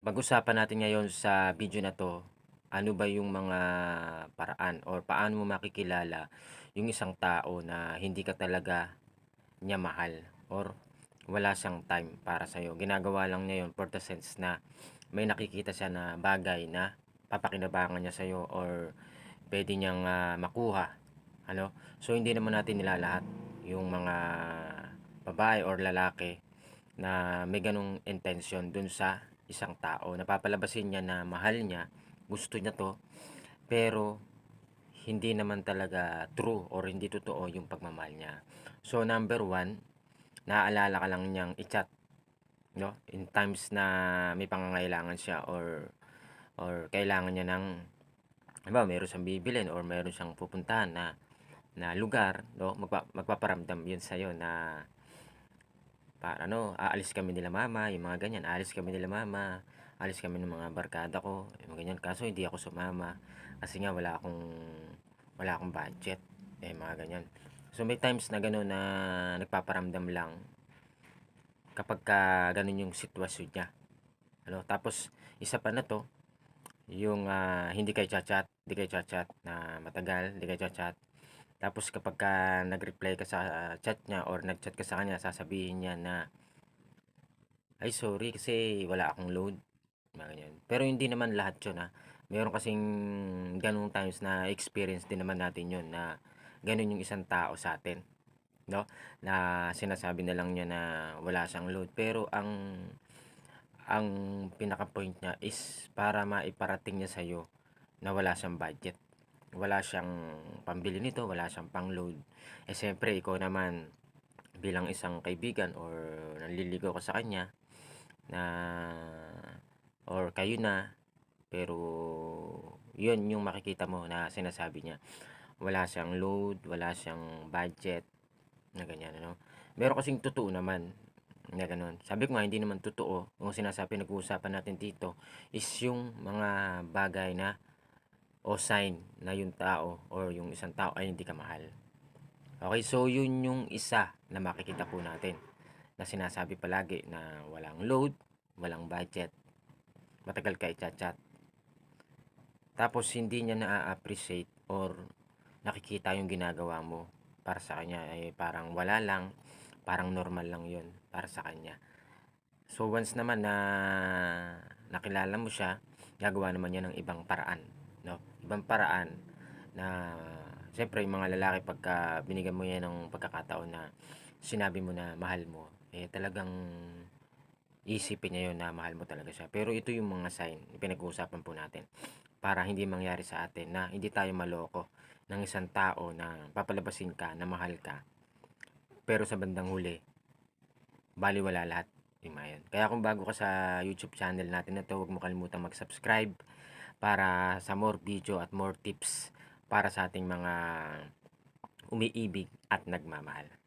Pag-usapan natin ngayon sa video na 'to, ano ba yung mga paraan or paano mo makikilala yung isang tao na hindi ka talaga niya mahal or wala siyang time para sa'yo. Ginagawa lang niya yun for the sense na may nakikita siya na bagay na papakinabangan niya sa'yo or puwede niyang, ah, makuha, ano. So, hindi naman natin nilalahat yung mga babae or lalaki na may gano'ng intensyon dun sa isang tao. Napapalabasin niya na mahal niya, gusto niya 'to, pero hindi naman talaga true or hindi totoo yung pagmamahal niya. So, number one, naaalala ka lang niyang i-chat, 'no, in times na may pangangailangan siya or or kailangan niya ng halimbawa meron siyang bibilhin or meron siyang pupuntahan na na lugar, 'no, magpa magpaparamdam yun sa'yo na para ano, aalis kami nila mama, yung mga ganyan, aalis kami nila mama, aalis kami ng mga barkada ko, yung ganyan. Kaso hindi ako sumama kasi nga wala akong wala akong budget, eh, mga ganyan. So, may times na gano'n na nagpaparamdam lang kapagka gano'n yung sitwasyon niya, ano. Tapos isa pa na 'to, yung, ah, hindi kayo cha-chat, hindi kayo cha-chat na matagal, hindi kayo cha-chat. Tapos kapagka nag-reply ka sa chat niya or nag-chat ka sa kanya, sasabihin niya na, "Ay sorry kasi wala akong load." Ganyan. Pero hindi naman lahat yun, ah. Meron kasing gano'ng times na experience din naman natin yun na gano'n yung isang tao sa'tin, 'no, na sinasabi na lang niya na wala siyang load. Pero ang ang pinaka-point niya is para maiparating niya sa'yo na wala siyang budget. Wala siyang pambili nito, wala siyang pang-load. Eh, siyempre ikaw naman bilang isang kaibigan or nanliligaw ka sa kanya na or kayo na, pero yun yung makikita mo na sinasabi niya. Wala siyang load, wala siyang budget, na ganyan, ano. Meron kasing totoo naman na gano'n. Sabi ko nga hindi naman totoo yung sinasabi pinag-uusapan natin dito is yung mga bagay na o sign na yung tao or yung isang tao ay hindi ka mahal. Okey, so yun yung isa na makikita po natin na sinasabi palagi na walang load, walang budget, matagal ka i-cha-chat. Tapos hindi niya naa-appreciate or nakikita yung ginagawa mo para sa kanya ay parang wala lang, parang normal lang yun para sa kanya. So, once naman na nakilala mo siya, gagawa naman niya ng ibang paraan, 'no. Ibang paraan na siyempre yung mga lalaki pagka binigyan mo yan ng pagkakataon na sinabi mo na mahal mo, eh, talagang iisipin niya yun na mahal mo talaga siya. Pero ito yung mga sign na pinag-uusapan po natin para hindi mangyari sa atin na hindi tayo maloko ng isang tao na papalabasin ka na mahal ka, pero sa bandang huli balewala lahat, yung yun. Kaya kung bago ka sa YouTube channel natin na 'to, huwag mo kalimutang mag-subscribe para sa more video at more tips para sa ating mga umiibig at nagmamahal.